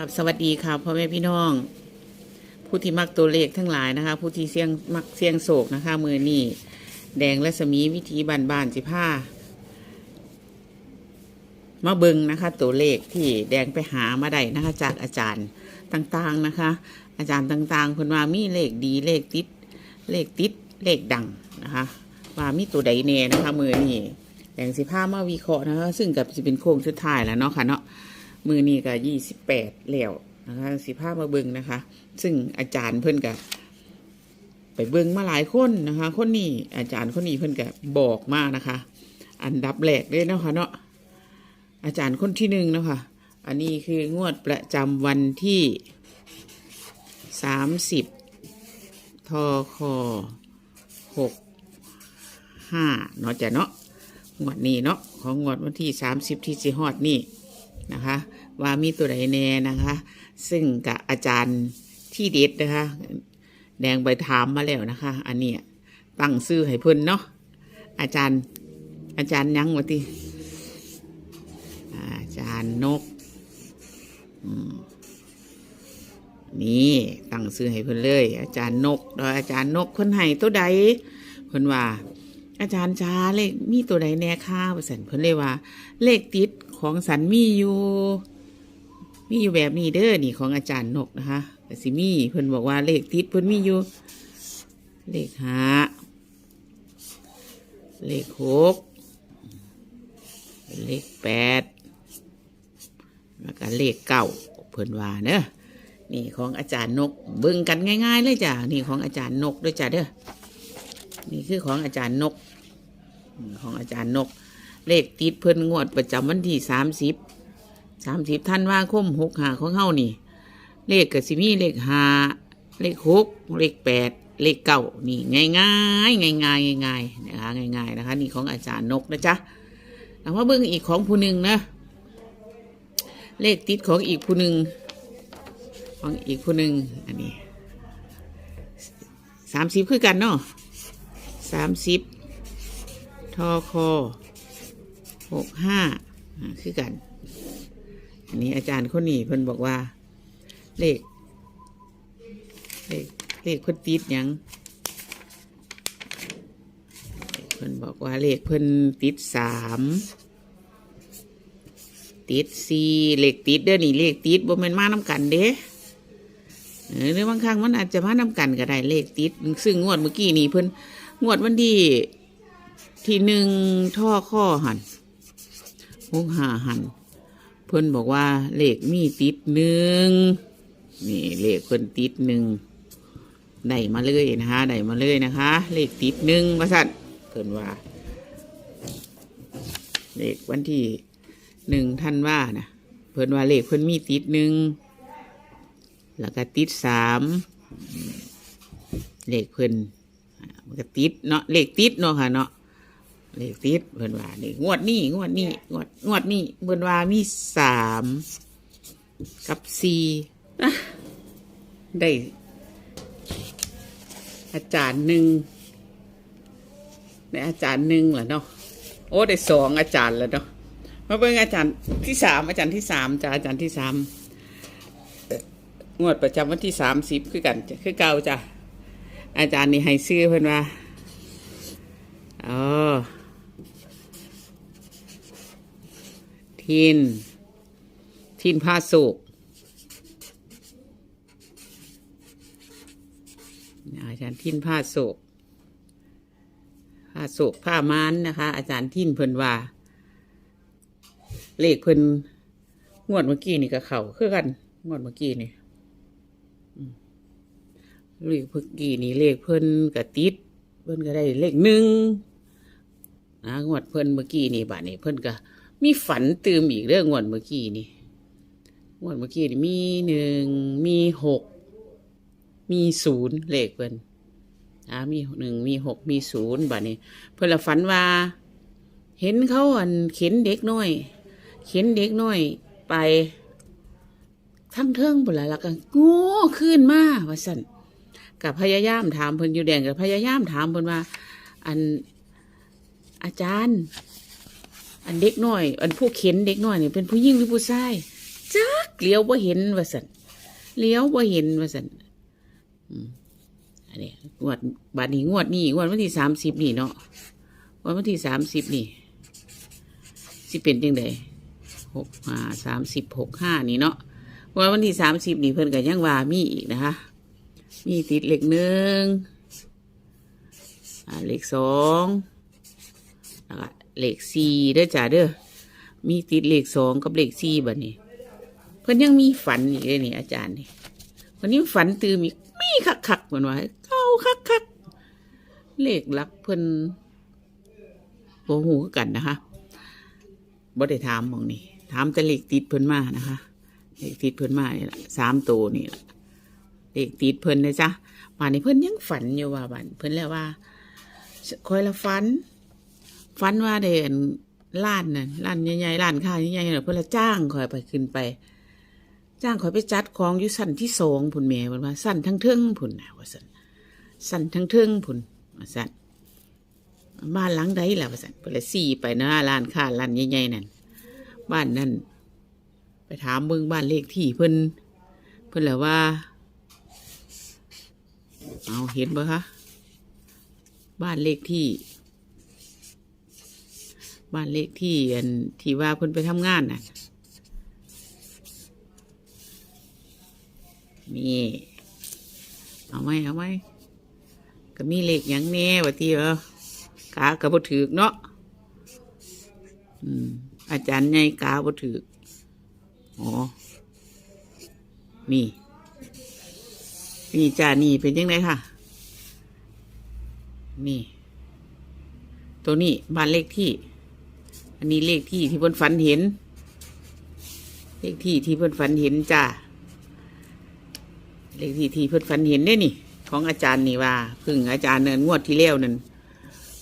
ครับสวัสดีค่ะพ่อแม่พี่น้อง ผู้ที่มักตัวเลขทั้งหลายนะคะ ผู้ที่เสี่ยงมักเสี่ยงโศกนะคะมือนี่แดงและสมีวิธีบานบานสิผ้ามาเบิงนะคะ ตัวเลขที่แดงไปหามาได้นะคะ จากอาจารย์ต่างๆนะคะ อาจารย์ต่างๆเพิ่นว่ามีเลขดีเลขติด เลขติดเลขดังนะคะว่ามีตัวใดแน่นะคะมือนี่แดงสิผ้ามาวิเคราะห์นะคะ ซึ่งกับจะเป็นโค้งสุดท้ายแล้วเนาะค่ะเนาะ มือนี้ก็ยี่สิบแปดแล้วนะคะสิภามาเบิงนะคะ ซึ่งอาจารย์เพิ่นก็ไปเบิงมาหลายคนนะคะ คนนี้อาจารย์คนนี้เพิ่นก็บบอกมานะคะ อันดับแรกเลยนะคะเนาะอาจารย์คนที่หนึ่งนะคะ อันนี้คืองวดประจำวันที่สามสิบทอคอหกห้าเนาะจ้ะเนาะงวดนี้เนาะของงวดวันที่สามสิบที่สิฮอดนี่ นะคะ ว่ามีตัวใดแน่นะคะ ซึ่งกับอาจารย์ที่เด็ดนะคะ แดงใบถามมาแล้วนะคะ อันนี้ตั้งซื้อให้เพิ่นเนาะอาจารย์ อาจารย์ยังวะทีอาจารย์นกนี่ตั้งซื้อให้เพิ่นเลย อาจารย์นกโดยอาจารย์นกเพิ่นให้ตัวใดเพิ่นว่า อาจารย์ชาเลขมีตัวใดแน่ค่าว่าสันเพิ่นเลยว่า เลขติด ของสันมีอยู่มีอยู่แบบนี้เด้อนี่ของอาจารย์นกนะคะแต่สิมีเพิ่นบอกว่าเลขติดเพิ่นมีอยู่ เลขห้าเลขหกเลขแปดแล้วก็เลขเก้าเพิ่นว่าเนอะนี่ของอาจารย์นกเบิ่งกันง่าย ๆ เลยจ้ะนี่ของอาจารย์นกด้วยจ้ะเด้อนี่คือของอาจารย์นก ของอาจารย์นก เลขติดเพิ่นงวดประจำวันที่สามสิบสามสิบท่านว่าคมหกหาของเฮานี่ เลขกับสิมีเลขหาเลขหกเลขแปดเลขเก้านี่ง่ายง่ายง่ายง่ายง่ายนะคะง่ายๆนะคะ นี่ของอาจารย์นกนะจ๊ะแล้วมาเบิ่งอีกของผู้หนึ่งนะ เลขติดของอีกผู้หนึ่งของอีกผู้หนึ่งอันนี้สามสิบคือกันเนาะสามสิบทอคอ หกห้าคือกัน อันนี้อาจารย์คนนี้เพิ่นบอกว่า เลข เลขเลขเพิ่นติดยังเพิ่นบอกว่าเลขเพิ่นติดสามติดสี่เลขติดเด้อนี่เลขติดบ่แม่นมาน้ำกันเด้เออหรือบางครั้งมันอาจจะมาน้ำกันก็ได้เลขติด ซึ่งงวดเมื่อกี้นี่เพิ่นงวดวันที่ที่หนึ่งท่อข้อหัน หกหาหันเพิ่นบอกว่าเลขมีติดหนึ่งนี่เลขเพิ่นติดหนึ่งได้มาเลยนะคะได้มาเลยนะคะ เลขติดหนึ่งมาสั่นเพิ่นว่า เลขวันที่หนึ่งท่านว่านะเพิ่นว่าเลขเพิ่นมีติดหนึ่งแล้วก็ติดสามเลขเพิ่นมันก็ติดเนาะเลขติดเนาะค่ะเนาะ เลขติดเพิ่นว่านี่งวดนี้งวดนี้งวดงวดนี้เพิ่นว่ามีสามกับสี่นะได้ อาจารย์หนึ่งได้อาจารย์หนึ่งเหรอเนาะโอ้ได้สองอาจารย์แล้วเนาะมาเบิ่งอาจารย์ที่สามอาจารย์ที่สามจ้าอาจารย์ที่สามเอ่องวดประจำวันที่สามสิบคือกันจ้ะคือเก่าจ้ะอาจารย์นี่ให้ซื้อเพิ่นว่าอ๋อ ทิน ทินผ้าสุกอาจารย์ทินผ้าสุกผ้าสุกผ้ามันนะคะ อาจารย์ทินเพิ่นว่า เลขเพิ่นงวดเมื่อกี้นี่ก็เขาคือกัน งวดเมื่อกี้นี่เลขเมื่อกี้นี่เลขเพิ่นกะติด เพิ่นก็ได้เลขหนึ่งนะงวดเพิ่นเมื่อกี้นี่บาดนี้เพิ่นก็ มีฝันตื่มอีกเรื่องงวดเมื่อกี้นี่งวดเมื่อกี้นี่มีหนึ่งมีหกมีศูนย์เลขเพิ่นอ่ามีหนึ่งมีหกมีศูนย์บาดนี้ เพิ่นละฝันว่า เห็นเขาอันเข็นเด็กน้อย เข็นเด็กน้อยไปทั้งเทิงบุนละแล้วก็โง่ขึ้นมาว่าสั่นกับพยายามถามเพิ่นอยู่แดงกับพยายามถามเพิ่นว่า อันอาจารย์ อันเด็กน้อย อันผู้เข็นเด็กน้อยเนี่ยเป็นผู้หญิงหรือผู้ชายจักเลี้ยวบ่เห็นว่าสันเลี้ยวบ่เห็นว่าสันอันนี้งวดบาทนี้งวดนี้งวดวันที่สามสิบนี่เนาะงวดวันที่สามสิบนี่สิเป็นจังไดหกห้าสามสิบหกห้านี่เนาะงวดวันที่สามสิบนี่เพิ่นก็ยังว่ามีอีกนะคะมีติดเลขหนึ่งอ่าเลขสองแล้วก็ เลขสี่เด้อจ้าเด้อมีติดเลขสองกับเลขสี่บัดนี้ เพิ่นยังมีฝันอีกเลยนี่อาจารย์นี่วันนี้ฝันตื่มอีกมีคักคักเหมือนว่าเก้าคักคักเลขลักเพิ่นโบหูคือกันนะคะบ่ได้ถามมองนี่ถามแต่เลขติดเพิ่นมานะคะเลขติดเพิ่นมานี่ละสามตัวนี่ละเลขติดเพิ่นนะจ๊ะป่านนี้เพิ่นยังฝันอยู่ว่าบันเพิ่นแล้วว่าคอยละฝัน ฝันว่าเด่นล้านน่ะล้านใหญ่ๆล้านค้าใหญ่ๆน่ะเพื่อจ้างคอยไปขึ้นไป จ้างคอยไปจัดของอยู่สั้นที่สองผุนแม่มันว่าสั้นทั้งเทิงผุนนะว่าสั้นสั้นทั้งเทิงผุนว่าสั้นบ้านหลังใดล่ะว่าสั้นเพื่อสี่ไปนะร้านค้าร้านใหญ่ๆนั่นบ้านนั่นไปถามเบิ่งบ้านเลขที่เพิ่นเพิ่นแหละว่า เอาเห็นบ่คะบ้านเลขที่ บ้านเลขที่อันที่ว่าเพิ่นไปทำงานน่ะ นี่ เอาไหมเอาไหมก็มีเลขหยังแน่ว่าที่เออกากระบ่ถือกเนาะอืม อาจารย์ใหญ่กาบ่ถือกอ๋อนี่ นี่จ้านี่เป็นยังไงค่ะ นี่ ตัวนี้บ้านเลขที่ อันนี้เลขที่ที่เพิ่นฝันเห็น เลขที่ที่เพิ่นฝันเห็นจ้าเลขที่ที่เพิ่นฝันเห็นเนี่ยนี่ ของอาจารย์นี่ว่าเพึ่งอาจารย์เนินงวดที่แล้วนั่น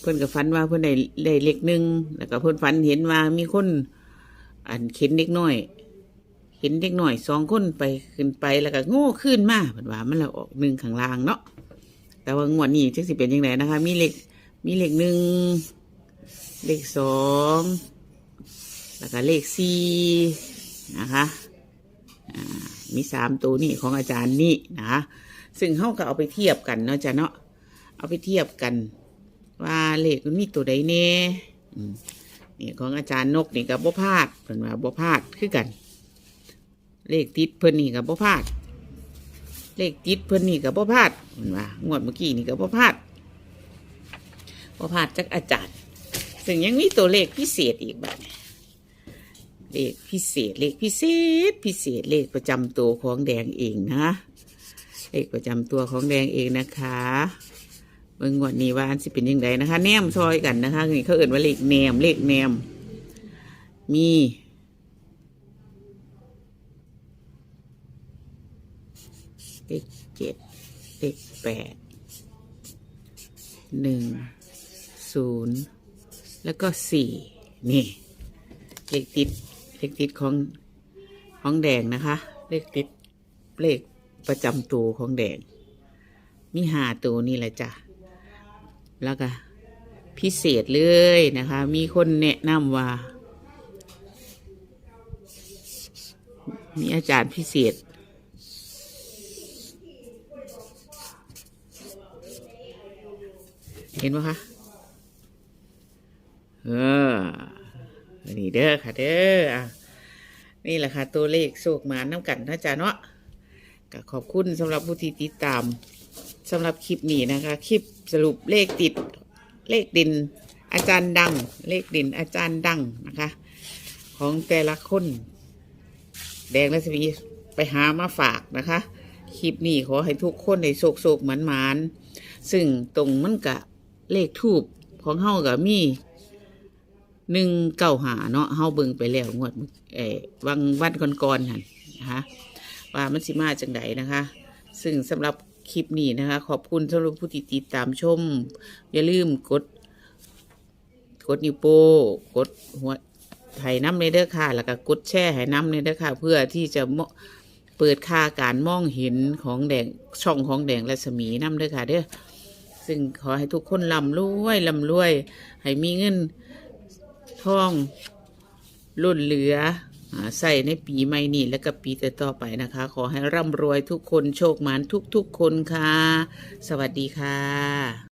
เพิ่นก็ฝันว่าเพิ่นได้ได้เลขหนึ่งแล้วก็เพิ่นฝันเห็นว่ามีคน อันเข็นเด็กน้อยเห็นเด็กน้อยสองคนไปขึ้นไปแล้วก็โง่ขึ้นมาเพิ่นว่ามันละออกหนึ่งข้างล่างเนาะแต่ว่างวดนี้จะสิเป็นยังไงนะคะ มีเลขมีเลขหนึ่ง เลขสองแล้วก็เลขสี่นะคะอ่ามีสามตัวนี่ของอาจารย์นี่นะคะซึ่งเขาก็เอาไปเทียบกันเนาะจ้ะเนาะเอาไปเทียบกัน ว่าเลขมันมีตัวใดแน่อืมนี่ของอาจารย์นกนี่กับบ่พลาดเพิ่นว่าบ่พลาดคือกัน เลขติดเพิ่นนี่กับบ่พลาด เลขติดเพิ่นนี่กับบ่พลาดเพิ่นว่างวดเมื่อกี้นี่กับบ่พลาดบ่พลาดจากอาจารย์ ซึ่งยังมีตัวเลขพิเศษอีกบัดนี้เลขพิเศษเลขพิเศษ พิเศษเลขประจำตัวของแดงเองนะ เลขประจำตัวของแดงเองนะคะเบิ่งวดนี้ว่าอันสิเป็นยังไงนะคะ แนมซอยกันนะคะนี่เขาเอ่นว่าเลขแนมเลขแนม มีเลขเจ็ดเลขแปดหนึ่งศูนย์ แล้วก็สี่นี่เลขติดเลขติดของของแดงนะคะ เลขติดเลขประจำตัวของแดง มีหาตัวนี่แหละจ้ะ แล้วก็พิเศษเลยนะคะ มีคนแนะนำว่า มีอาจารย์พิเศษ เห็นไหมคะ เออนี่เด้อค่ะเด้อนี่แหละค่ะตัวเลขโศกมาน้ำกันนะจ๊ะเนาะก็ขอบคุณสำหรับผู้ที่ติดตามสำหรับคลิปนี้นะคะ คลิปสรุปเลขติดเลขดิน อาจารย์ดัง เลขดินอาจารย์ดังนะคะ ของแต่ละคน แดงและสวีไปหามาฝากนะคะ คลิปนี้ขอให้ทุกคนในโศกโศกหมันหมานซึ่งตรงมันกะเลขทูบของเฮากับมี หนึ่งเก้าหาเนาะเฮาเบิ่งไปแล้วงวดเออวังวันก่อนๆหั่นนะคะว่ามันสิมาจังไดนะคะ ซึ่งสำหรับคลิปนี้นะคะ ขอบคุณสำหรับผู้ติดตามชม อย่าลืมกด กดนิ้วโป้กดหัวไห้น้ำในเด้อค่ะ แล้วก็กดแช่ไห้น้ำในเด้อค่ะ เพื่อที่จะเปิดค่าการมองเห็นของแดงช่องของแดงรัศมีน้ำเด้อค่ะเด้อซึ่งขอให้ทุกคนลำรวยลำรวย ให้มีเงิน ทองล้นเหลือใส่ในปีใหม่นี่และก็ปีต่อไปนะคะ ขอให้ร่ำรวยทุกคนโชคหมานทุกๆคนค่ะ สวัสดีค่ะ